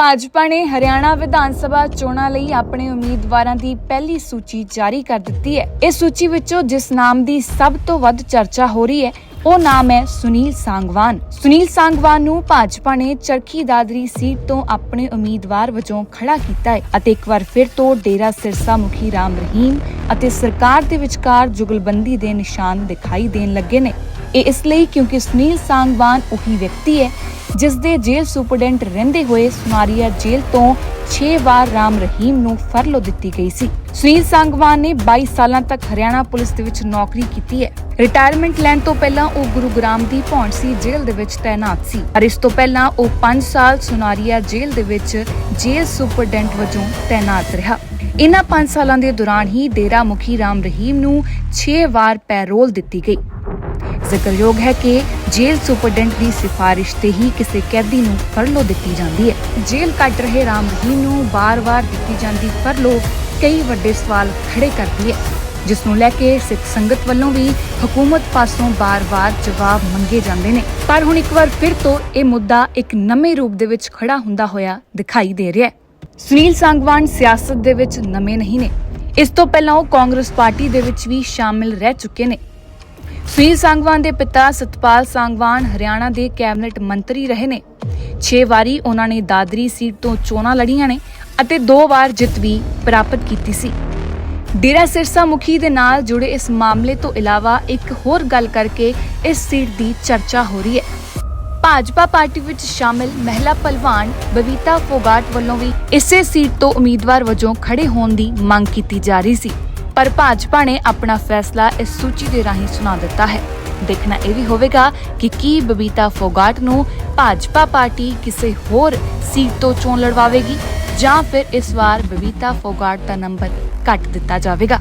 ਭਾਜਪਾ ਨੇ ਹਰਿਆਣਾ ਵਿਧਾਨ ਸਭਾ ਚੋਣਾਂ ਲਈ ਆਪਣੇ ਉਮੀਦਵਾਰਾਂ ਦੀ ਪਹਿਲੀ ਸੂਚੀ ਜਾਰੀ ਕਰ ਦਿੱਤੀ ਹੈ। ਇਸ ਸੂਚੀ ਵਿੱਚੋਂ ਜਿਸ ਨਾਮ ਦੀ ਸਭ ਤੋਂ ਵੱਧ ਚਰਚਾ ਹੋ ਰਹੀ ਹੈ, ਉਹ ਨਾਮ ਹੈ ਸੁਨੀਲ ਸੰਗਵਾਨ। ਸੁਨੀਲ ਸੰਗਵਾਨ ਨੂੰ ਭਾਜਪਾ ਨੇ ਚਰਖੀ ਦਾਦਰੀ ਸੀਟ ਤੋਂ ਆਪਣੇ ਉਮੀਦਵਾਰ ਵਜੋਂ ਖੜਾ ਕੀਤਾ ਹੈ ਅਤੇ ਇੱਕ ਵਾਰ ਫਿਰ ਤੋਂ ਡੇਰਾ ਸਿਰਸਾ ਮੁਖੀ ਰਾਮ ਰਹੀਮ ਅਤੇ ਸਰਕਾਰ ਦੇ ਵਿਚਕਾਰ ਜੁਗਲਬੰਦੀ ਦੇ ਨਿਸ਼ਾਨ ਦਿਖਾਈ ਦੇਣ ਲੱਗੇ ਨੇ। ਇਹ ਇਸ ਲਈ ਕਿਉਂਕਿ ਸੁਨੀਲ ਸੰਗਵਾਨ ਉਹੀ ਵਿਅਕਤੀ ਹੈ ਜਿਸ ਦੇ ਜੇਲ੍ਹ ਸੁਪਰਡੈਂਟ ਰਹਿੰਦੇ ਹੋਏ ਸੁਨਾਰੀਆ ਜੇਲ੍ਹ ਤੋਂ 6 ਵਾਰ ਰਾਮ ਰਹੀਮ ਨੂੰ ਫਰਲੋ ਦਿੱਤੀ ਗਈ ਸੀ। ਸੁਨੀਲ ਸੰਗਵਾਨ ਨੇ 22 ਸਾਲਾਂ ਤੱਕ ਹਰਿਆਣਾ ਪੁਲਿਸ ਦੇ ਵਿੱਚ ਨੌਕਰੀ ਕੀਤੀ ਹੈ। ਰਿਟਾਇਰਮੈਂਟ ਲੈਣ ਤੋਂ ਪਹਿਲਾਂ ਉਹ ਗੁਰੂਗ੍ਰਾਮ ਦੀ ਭੌਂਸੀ ਜੇਲ੍ਹ ਦੇ ਵਿੱਚ ਤਾਇਨਾਤ ਸੀ। ਪਰ ਇਸ ਤੋਂ ਪਹਿਲਾਂ ਉਹ 5 ਸਾਲ ਸੁਨਾਰੀਆ ਜੇਲ੍ਹ ਦੇ ਵਿੱਚ ਜੇਲ੍ਹ ਸੁਪਰਡੈਂਟ ਵਜੋਂ ਤਾਇਨਾਤ ਰਿਹਾ। ਇਨ੍ਹਾਂ 5 ਸਾਲਾਂ ਦੇ ਦੌਰਾਨ ਹੀ ਡੇਰਾ ਮੁਖੀ ਰਾਮ ਰਹੀਮ ਨੂੰ 6 ਵਾਰ ਪੈਰੋਲ ਦਿੱਤੀ ਗਈ। ਜ਼ਿਕਰਯੋਗ ਹੈ ਕਿ ਜੇਲ੍ਹ ਸੁਪਰਡੈਂਟ ਦੀ ਸਿਫਾਰਿਸ਼ ਤੇ ਹੀ ਕਿਸੇ ਕੈਦੀ ਨੂੰ ਫਰਲੋ ਦਿੱਤੀ ਜਾਂਦੀ ਹੈ। ਜੇਲ੍ਹ ਕੱਟ ਰਹੇ ਰਾਮ ਰਹੀਮ ਨੂੰ ਬਾਰ-ਬਾਰ ਦਿੱਤੀ ਜਾਂਦੀ ਫਰਲੋ ਕਈ ਵੱਡੇ ਸਵਾਲ ਖੜੇ ਕਰਦੀ ਹੈ, ਜਿਸ ਨੂੰ ਲੈ ਕੇ ਸਿੱਖ ਸੰਗਤ ਵੱਲੋਂ ਵੀ ਹਕੂਮਤ ਪਾਸੋਂ ਬਾਰ-ਬਾਰ ਜਵਾਬ ਮੰਗੇ ਜਾਂਦੇ ਨੇ। ਪਰ ਹੁਣ ਇੱਕ ਵਾਰ ਫਿਰ ਤੋਂ ਇਹ ਮੁੱਦਾ ਇੱਕ ਨਵੇਂ ਰੂਪ ਦੇ ਵਿੱਚ ਖੜਾ ਹੁੰਦਾ ਹੋਇਆ ਦਿਖਾਈ ਦੇ ਰਿਹਾ ਹੈ। ਸੁਨੀਲ ਸੰਗਵਾਨ ਸਿਆਸਤ ਦੇ ਵਿੱਚ ਨਵੇਂ ਨਹੀਂ ਨੇ। ਇਸ ਤੋਂ ਪਹਿਲਾਂ ਉਹ ਕਾਂਗਰਸ ਪਾਰਟੀ ਦੇ ਵਿੱਚ ਵੀ ਸ਼ਾਮਿਲ ਰਹਿ ਚੁੱਕੇ ਨੇ। ਸੁਨੀਲ ਸੰਗਵਾਨ ਦੇ ਪਿਤਾ ਸਤਪਾਲ ਸੰਗਵਾਨ ਹਰਿਆਣਾ ਦੇ ਕੈਬਨਿਟ ਮੰਤਰੀ ਰਹੇ ਨੇ। 6 ਵਾਰੀ ਉਹਨਾਂ ਨੇ ਦਾਦਰੀ ਸੀਟ ਤੋਂ ਚੋਣਾਂ ਲੜੀਆਂ ਨੇ ਅਤੇ ਦੋ ਵਾਰ ਜਿੱਤ ਵੀ ਪ੍ਰਾਪਤ ਕੀਤੀ ਸੀ। ਡੇਰਾ ਸਿਰਸਾ ਮੁਖੀ ਦੇ ਨਾਲ ਜੁੜੇ ਇਸ ਮਾਮਲੇ ਤੋਂ ਇਲਾਵਾ ਇੱਕ ਹੋਰ ਗੱਲ ਕਰਕੇ ਇਸ ਸੀਟ ਦੀ ਚਰਚਾ ਹੋ ਰਹੀ ਹੈ। ਭਾਜਪਾ ਪਾਰਟੀ ਵਿੱਚ ਸ਼ਾਮਿਲ ਮਹਿਲਾ ਪਹਿਲਵਾਨ ਬਬੀਤਾ ਫੋਗਾਟ ਵੱਲੋਂ ਵੀ ਇਸੇ ਸੀਟ ਤੋਂ ਉਮੀਦਵਾਰ ਵਜੋਂ ਖੜੇ ਹੋਣ ਦੀ ਮੰਗ ਕੀਤੀ ਜਾ ਰਹੀ ਸੀ। ਪਰ ਭਾਜਪਾ ਨੇ ਆਪਣਾ ਫੈਸਲਾ ਇਸ ਸੂਚੀ ਦੇ ਰਾਹੀਂ ਸੁਣਾ ਦਿੱਤਾ ਹੈ। ਦੇਖਣਾ ਇਹ ਵੀ ਹੋਵੇਗਾ ਕਿ ਕੀ ਬਬੀਤਾ ਫੋਗਾਟ ਨੂੰ ਭਾਜਪਾ ਪਾਰਟੀ ਕਿਸੇ ਹੋਰ ਸੀਟ ਤੋਂ ਚੋਣ ਲੜਵਾਵੇਗੀ ਜਾਂ ਫਿਰ ਇਸ ਵਾਰ ਬਬੀਤਾ ਫੋਗਾਟ ਦਾ ਨੰਬਰ ਕੱਟ ਦਿੱਤਾ ਜਾਵੇਗਾ।